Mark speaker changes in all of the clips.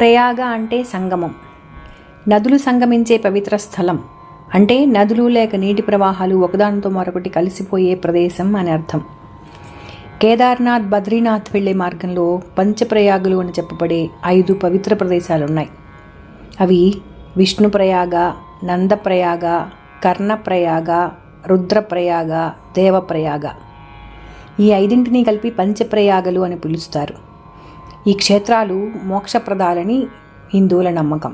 Speaker 1: ప్రయాగ అంటే సంగమం. నదులు సంగమించే పవిత్ర స్థలం. అంటే నదులు లేక నీటి ప్రవాహాలు ఒకదానితో మరొకటి కలిసిపోయే ప్రదేశం అని అర్థం. కేదార్నాథ్ బద్రీనాథ్ వెళ్ళే మార్గంలో పంచప్రయాగులు అని చెప్పబడే ఐదు పవిత్ర ప్రదేశాలు ఉన్నాయి అవి విష్ణుప్రయాగ నందప్రయాగ కర్ణప్రయాగ రుద్రప్రయాగ దేవప్రయాగ. ఈ ఐదింటిని కలిపి పంచప్రయాగలు అని పిలుస్తారు. ఈ క్షేత్రాలు మోక్షప్రదాలని హిందువుల నమ్మకం.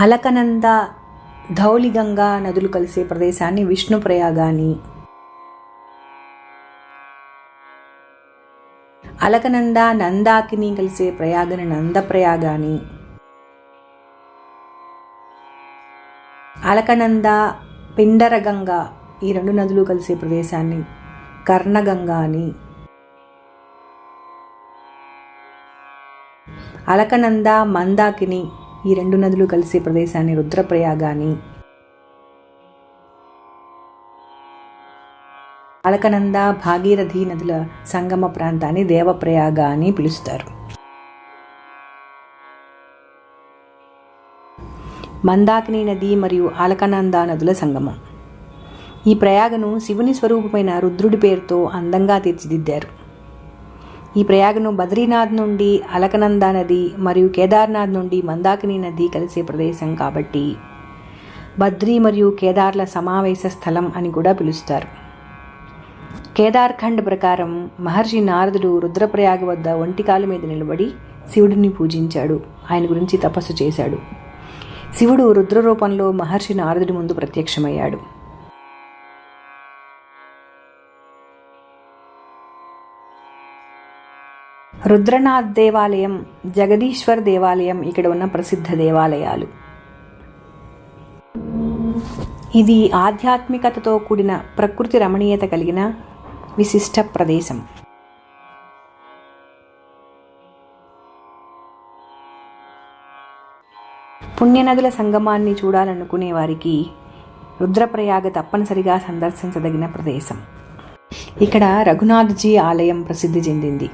Speaker 1: అలకనంద ధౌలిగంగా నదులు కలిసే ప్రదేశాన్ని విష్ణుప్రయాగ అని అలకనంద నందాకిని కలిసే ప్రయాగని నందప్రయాగ అని అలకనంద పిండరగంగ ఈ రెండు నదులు కలిసే ప్రదేశాన్ని కర్ణగంగా అని అలకనంద మందాకిని ఈ రెండు నదులు కలిసే ప్రదేశాన్ని రుద్రప్రయాగ అని అలకనంద భాగీరథి నదుల సంగమ ప్రాంతాన్ని దేవప్రయాగ అని పిలుస్తారు. మందాకిని నది మరియు అలకనంద నదుల సంగమం. ఈ ప్రయాగను శివుని స్వరూపమైన రుద్రుడి పేరుతో అందంగా తీర్చిదిద్దారు. ఈ ప్రయాగను బద్రీనాథ్ నుండి అలకనంద నది మరియు కేదార్నాథ్ నుండి మందాకిని నది కలిసే ప్రదేశం కాబట్టి బద్రీ మరియు కేదార్ల సమావేశ స్థలం అని కూడా పిలుస్తారు. కేదార్ఖండ్ ప్రకారం మహర్షి నారదుడు రుద్రప్రయాగ వద్ద ఒంటికాలు మీద నిలబడి శివుడిని పూజించాడు. ఆయన గురించి తపస్సు చేశాడు. శివుడు రుద్రరూపంలో మహర్షి నారదుడి ముందు ప్రత్యక్షమయ్యాడు. రుద్రనాథ్ దేవాలయం జగదీశ్వర్ దేవాలయం ఇక్కడ ఉన్న ప్రసిద్ధ దేవాలయాలు. ఇది ఆధ్యాత్మికతతో కూడిన ప్రకృతి రమణీయత కలిగిన విశిష్ట ప్రదేశం. పుణ్యనదుల సంగమాన్ని చూడాలనుకునే వారికి రుద్రప్రయాగ తప్పనిసరిగా సందర్శించదగిన ప్రదేశం. ఇక్కడ రఘునాథ్జీ ఆలయం ప్రసిద్ధి చెందింది.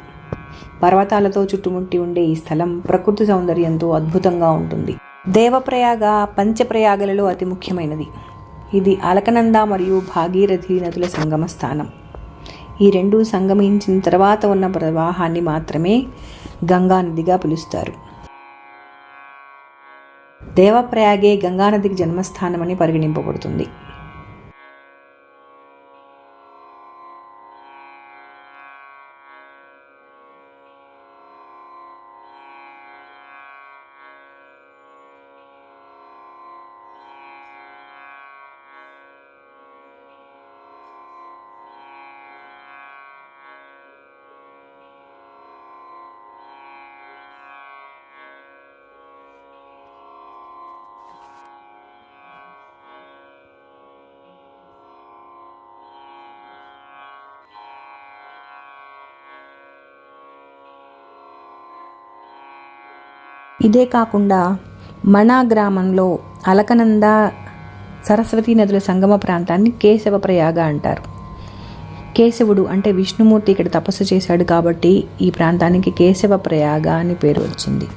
Speaker 1: పర్వతాలతో చుట్టుముట్టి ఉండే ఈ స్థలం ప్రకృతి సౌందర్యంతో అద్భుతంగా ఉంటుంది. దేవప్రయాగ పంచప్రయాగలలో అతి ముఖ్యమైనది. ఇది అలకనంద మరియు భాగీరథి నదుల సంగమ స్థానం. ఈ రెండు సంగమించిన తర్వాత ఉన్న ప్రవాహాన్ని మాత్రమే గంగా నదిగా పిలుస్తారు. దేవప్రయాగే గంగానదికి జన్మస్థానమని పరిగణింపబడుతుంది. ఇదే కాకుండా మణా గ్రామంలో అలకనంద సరస్వతీ నదుల సంగమ ప్రాంతాన్ని కేశవ ప్రయాగ అంటారు. కేశవుడు అంటే విష్ణుమూర్తి ఇక్కడ తపస్సు చేశాడు కాబట్టి ఈ ప్రాంతానికి కేశవ ప్రయాగ అని పేరు వచ్చింది.